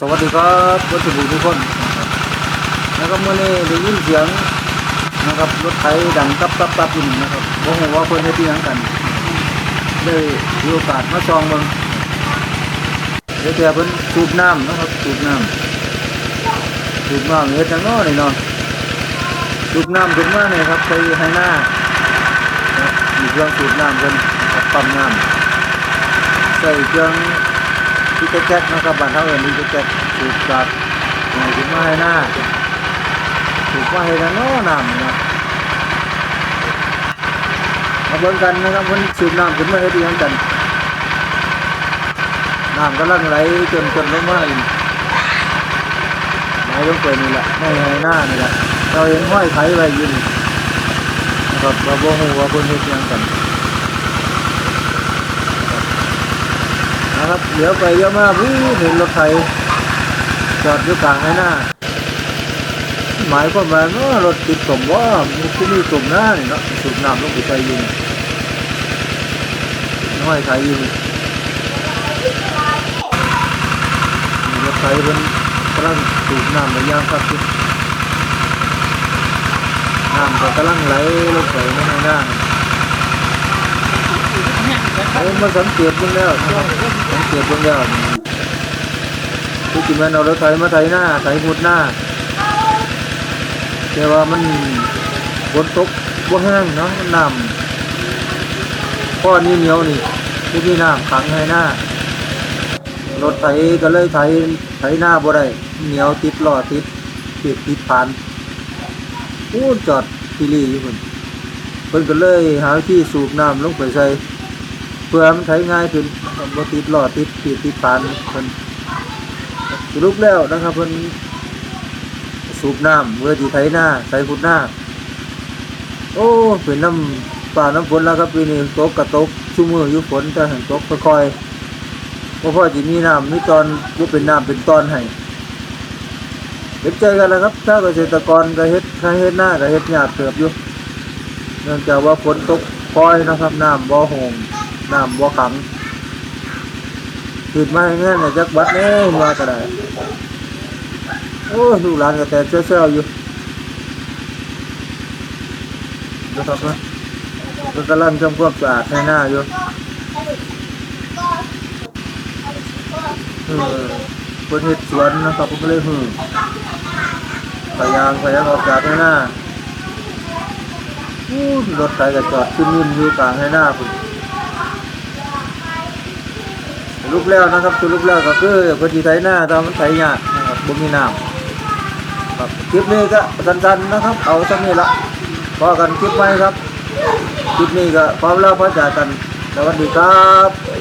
สวัสดีครับรถถูกทุกคนนะครับเมื่อนี้ได้ยินเสียงนะครับรถไถดังตับตับตับอยู่นี่นะครับบ่ฮู้ว่าเพิ่นเฮ็ดอีหยังกันเลยมีโอกาสมาซองเบิ่งเดี๋ยวแต่เพิ่นสูบน้ำนะครับสูบน้ำสูบน้ำเฮ็ดจังเนาะนี่เนาะสูบน้ำขึ้นมาเนี่ยครับไปให้หน้ามีเครื่องสูบน้ำเพิ่นกับปั๊มน้ำใส่เครื่อง ที่แจ๊กนะครับบ้านเท่าเอิญที่แจ๊กถูกจับหน่อยถึงมาให้หน้าถูกมาให้กันโน่น้ำนะมาเบิ่งกันนะครับมันสูบน้ำขึ้นมาให้ดีกันน้ำกำลังไหลจนจนลงมาอีกไหลลงไปนี่แหละไม่ให้หน้านี่แหละเราเห็นห้อยไถไว้ยินนะครับเราโบ่ฮู้ว่าเพิ่นเฮ็ดหยังกัน นะครับเดี๋ยวไปเยอะมากวู้เห็นรถไถจอดอยู่กลางไอ้หน้า หมายความว่ารถติดสมว่ามันที่นี่สมหน้านี่เนาะสูบน้ำลงไปใส่ยิงน้อยไถยิงรถไถมันกำลังสูบน้ำมาย่างครับน้ำก็กำลังไหลลงไปในไอ้หน้า เอามาสังเกตเบิ่งแล้วนะครับสังเกตเบิ่งแล้วที่จริงมันเอารถไถมาไถหน้าไถหุดหน้าแต่ว่ามันฝนตกบ่แห้งเนาะน้ำก้อนนี้เหนียวนี่ที่มีน้ำขังให้หน้ารถไถก็เลยไถไถหน้าบ่ได้เหนียวติดหล้อติดติดติดผ่านพูดจอดทีรีอยู่พุ่นเพิ่นก็เลยหาวิธีสูบน้ำลงไปใส่ เพื่อมันใช้ง่ายขึ้นบติดหลอดติดติดติดปานเพิ่นสรุปแล้วนะครับเพิ่นสูบน้ำเพื่อที่ไถหน้าใส่ขุดหน้า โอ้เป็นน้ำป่าน้ำฝนแล้วครับปีนี้ตกกระตกชุ่มมืออยู่ฝนแต่หันตกค่อยๆบ่พอสิมีน้ำมีตอนบ่เป็นน้ำเป็นตอนให้เห็นใจกันแล้วครับ ถ้าเกษตรกรก็เฮ็ดใครเฮ็ดหน้าก็เฮ็ดหยากเติบอยู่เนื่องจากว่าฝนตกปล่อยนะครับน้ำบ่อหง น้ำบ่อขังติดมาให้แน่เนี่ยจักบัดแน่มาก็ได้โอ้ยลูกหลานก็แต่เซ่อๆอยู่นะครับนะก็กำลังทำความสะอาดให้หน้าอยู่เออเพิ่นเฮ็ดสวนนะครับก็เลยหือพยายามพยายามออกจากให้หน้าอู้รถไฟก็จอดขึ้นนิ่มอยู่กลางให้หน้าพุ่นส รุปแล้วนะครับสรุปแล้วก็คือพอดีไถหน้าตอนมันไถยากนะครับบ่มีน้ำครับคลิปนี้ก็สั้นๆนะครับ เอาสักนี้ละพอกันคลิปไหมครับคลิปนี้ก็พร้อมแล้วพอจากกันสวัสดีครับ